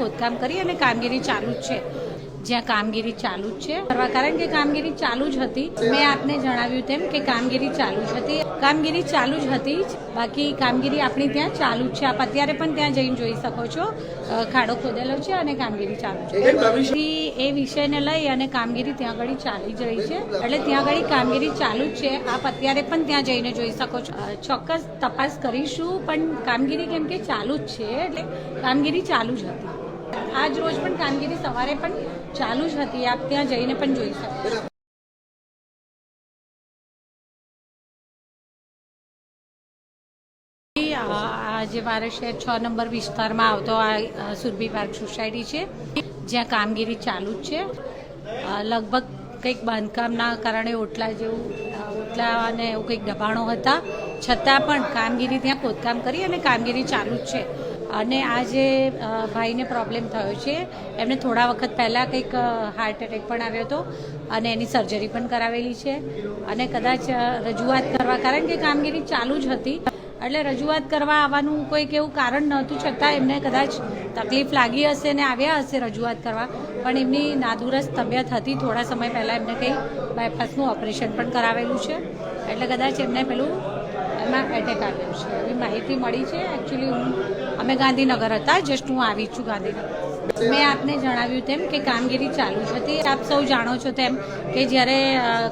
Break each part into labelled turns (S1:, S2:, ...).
S1: ખોદકામ કરી અને કામગીરી ચાલુ જ છે જ્યાં કામગીરી ચાલુ જ છે કારણ કે કામગીરી ચાલુ જ હતી મેં આપને જણાવ્યું તેમ કે કામગીરી ચાલુ જ હતી કામગીરી ચાલુ જ હતી જ બાકી કામગીરી આપણી ત્યાં ચાલુ જ છે આપ અત્યારે પણ ત્યાં જઈને જોઈ શકો છો ખાડો ખોદેલો છે અને કામગીરી ચાલુ છે એ વિષયને લઈ અને કામગીરી ત્યાં આગળ ચાલી જ રહી છે એટલે ત્યાં આગળ કામગીરી ચાલુ જ છે આપ અત્યારે પણ ત્યાં જઈને જોઈ શકો છો ચોક્કસ તપાસ કરીશું પણ કામગીરી કેમ કે ચાલુ જ છે એટલે કામગીરી ચાલુ જ હતી આજ રોજ પણ કામગીરી સવારે પણ ચાલુ જ હતી. આપ ત્યાં જઈને પણ જોઈ શકો આજે મારે શહેર છ નંબર વિસ્તારમાં આવતો આ સુરભી પાર્ક સોસાયટી છે. જ્યાં કામગીરી ચાલુ જ છે. લગભગ કંઈક બાંધકામના કારણે ઓટલા જેવું ઓટલા અને એવું કંઈક દબાણો હતા. છતાં પણ કામગીરી ત્યાં ખોદકામ કરી અને કામગીરી ચાલુ જ છે. અને આ જે ભાઈને પ્રોબ્લેમ થયો છે, એમને થોડા વખત પહેલાં કંઈક હાર્ટ એટેક પણ આવ્યો હતો અને એની સર્જરી પણ કરાવેલી છે. અને કદાચ રજૂઆત કરવા, કારણ કે કામગીરી ચાલુ જ હતી. એટલે રજૂઆત કરવા આવવાનું કોઈક એવું કારણ નહોતું, છતાં એમને કદાચ તકલીફ લાગી હશે ને આવ્યા હશે રજૂઆત કરવા, પણ એમની નાદુરસ્ત તબિયત હતી. થોડા સમય પહેલાં એમને કંઈ બાયપાસનું ઓપરેશન પણ કરાવેલું છે. એટલે કદાચ એમને પેલું એમાં એટેક આવ્યો છે. એવી માહિતી મળી છે. એકચ્યુઅલી હું, અમે ગાંધીનગર હતા. જસ્ટ હું આવી છું ગાંધીનગર. મેં આપને જણાવ્યું તેમ કે કામગીરી ચાલુ છે. હતી આપ સૌ જાણો છો તેમ કે જ્યારે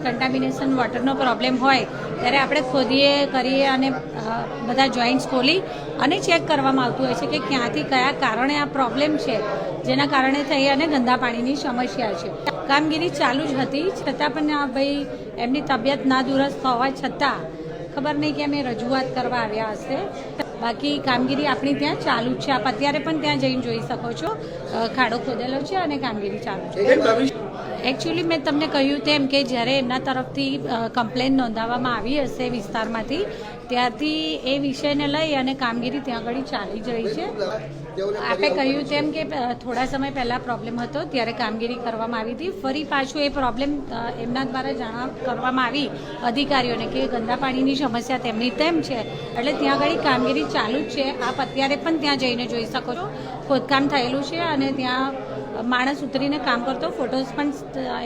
S1: કન્ટામિનેશન વોટરનો પ્રોબ્લેમ હોય, ત્યારે આપણે ખોદીએ, કરીએ અને બધા જોઈન્ટ્સ ખોલી અને ચેક કરવામાં આવતું હોય છે કે ક્યાંથી કયા કારણે આ પ્રોબ્લેમ છે, જેના કારણે થઈ અને ગંદા પાણીની સમસ્યા છે. કામગીરી ચાલુ જ હતી, છતાં પણ આ ભાઈ, એમની તબિયત ના દુરસ્ત હોવા છતાં ખબર નહીં કે અમે રજૂઆત કરવા આવ્યા હશે. બાકી કામગીરી આપણી ત્યાં ચાલુ જ છે. આપ અત્યારે પણ ત્યાં જઈને જોઈ શકો છો. ખાડો ખોદેલો છે અને કામગીરી ચાલુ છે. એકચ્યુઅલી મેં તમને કહ્યું તેમ કે જ્યારે એમના તરફથી કમ્પ્લેન નોંધાવવામાં આવી હશે વિસ્તારમાંથી ત્યારથી એ વિષયને લઈ અને કામગીરી ત્યાં આગળ ચાલી જ રહી છે. આપે કહ્યું તેમ કે થોડા સમય પહેલાં પ્રોબ્લેમ હતો, ત્યારે કામગીરી કરવામાં આવી હતી. ફરી પાછું એ પ્રોબ્લેમ એમના દ્વારા જાણ કરવામાં આવી અધિકારીઓને કે ગંદા પાણીની સમસ્યા તેમની તેમ છે. એટલે ત્યાં આગળ કામગીરી ચાલુ જ છે. આપ અત્યારે પણ ત્યાં જઈને જોઈ શકો છો. ખોદકામ થયેલું છે અને ત્યાં માણસ ઉતરીને કામ કરતો ફોટોસ પણ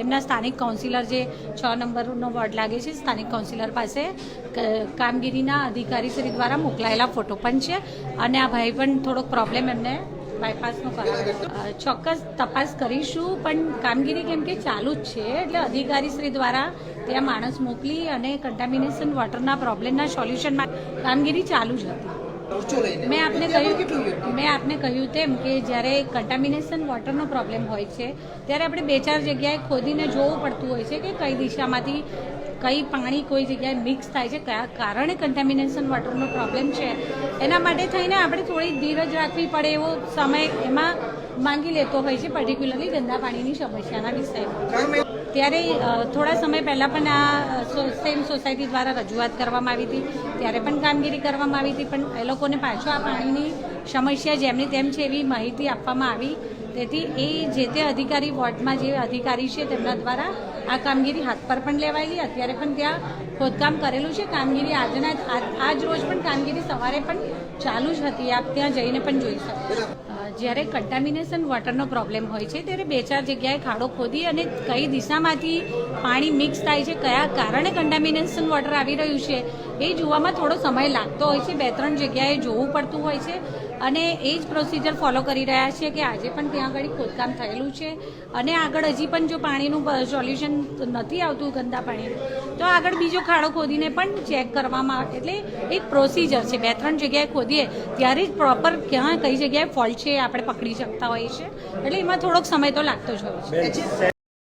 S1: એમના સ્થાનિક કાઉન્સિલર જે છ નંબરનો વોર્ડ લાગે છે, સ્થાનિક કાઉન્સિલર પાસે કામગીરીના અધિકારી શ્રી દ્વારા મોકલાયેલા ફોટો પણ છે. અને આ ભાઈ પણ થોડોક પ્રોબ્લેમ એમને બાયપાસનો કરાવ્યો ચોક્કસ તપાસ કરીશું, પણ કામગીરી કેમ કે ચાલુ જ છે, એટલે અધિકારી શ્રી દ્વારા ત્યાં માણસ મોકલી અને કન્ટામિનેશન વોટરના પ્રોબ્લેમના સોલ્યુશનમાં કામગીરી ચાલુ જ હતી. મેં આપને કહ્યું મેં આપને કહ્યું તેમ કે જ્યારે કન્ટામિનેશન વોટરનો પ્રોબ્લેમ હોય છે ત્યારે આપણે બે ચાર જગ્યાએ ખોદીને જોવું પડતું હોય છે કે કઈ દિશામાંથી કઈ પાણી કોઈ જગ્યાએ મિક્સ થાય છે કયા કારણે કન્ટામિનેશન વોટરનો પ્રોબ્લેમ છે. એના માટે થઈને આપણે થોડી ધીરજ રાખવી પડે એવો સમય એમાં માંગી લેતો હોય છે પર્ટિક્યુલરલી ગંદા પાણીની સમસ્યાના વિષયમાં. ત્યારે થોડા સમય પહેલાં પણ આ સેમ સોસાયટી દ્વારા રજૂઆત કરવામાં આવી હતી. ત્યારે પણ કામગીરી કરવામાં આવી હતી, પણ એ લોકોને પાછો આ પાણીની સમસ્યા જેમની તેમ છે એવી માહિતી આપવામાં આવી. તેથી એ જે તે અધિકારી વોર્ડમાં જે અધિકારી છે તેમના દ્વારા આ કામગીરી હાથ પર પણ લેવાયેલી. અત્યારે પણ ત્યાં ખોદકામ કરેલું છે. કામગીરી આજના આજ રોજ પણ કામગીરી સવારે પણ ચાલુ જ હતી. આપ ત્યાં જઈને પણ જોઈ શકો જ્યારે કન્ટામિનેશન વોટરનો પ્રોબ્લેમ હોય છે, ત્યારે બે ચાર જગ્યાએ ખાડો ખોદી અને કઈ દિશામાંથી પાણી મિક્સ થાય છે, કયા કારણે કન્ટામિનેશન વોટર આવી રહ્યું છે, એ જોવામાં થોડો સમય લાગતો હોય છે. બે ત્રણ જગ્યાએ જોવું પડતું હોય છે. અને એ જ પ્રોસિજર ફોલો કરી રહ્યા છીએ કે આજે પણ ત્યાં આગળ ખોદકામ થયેલું છે. અને આગળ હજી પણ જો પાણીનું સોલ્યુશન નથી આવતું, ગંદા પાણીનું તો આગળ બીજો ખાડો ખોદીને પણ ચેક કરવામાં આવે. એટલે એક પ્રોસિજર છે. બે, ત્રણ જગ્યાએ ખોદીએ, ત્યારે જ પ્રોપર ક્યાં, કઈ જગ્યાએ ફોલ્ટ છે આપણે પકડી શકતા હોઈએ છીએ. એટલે એમાં થોડોક સમય તો લાગતો જ હોય છે.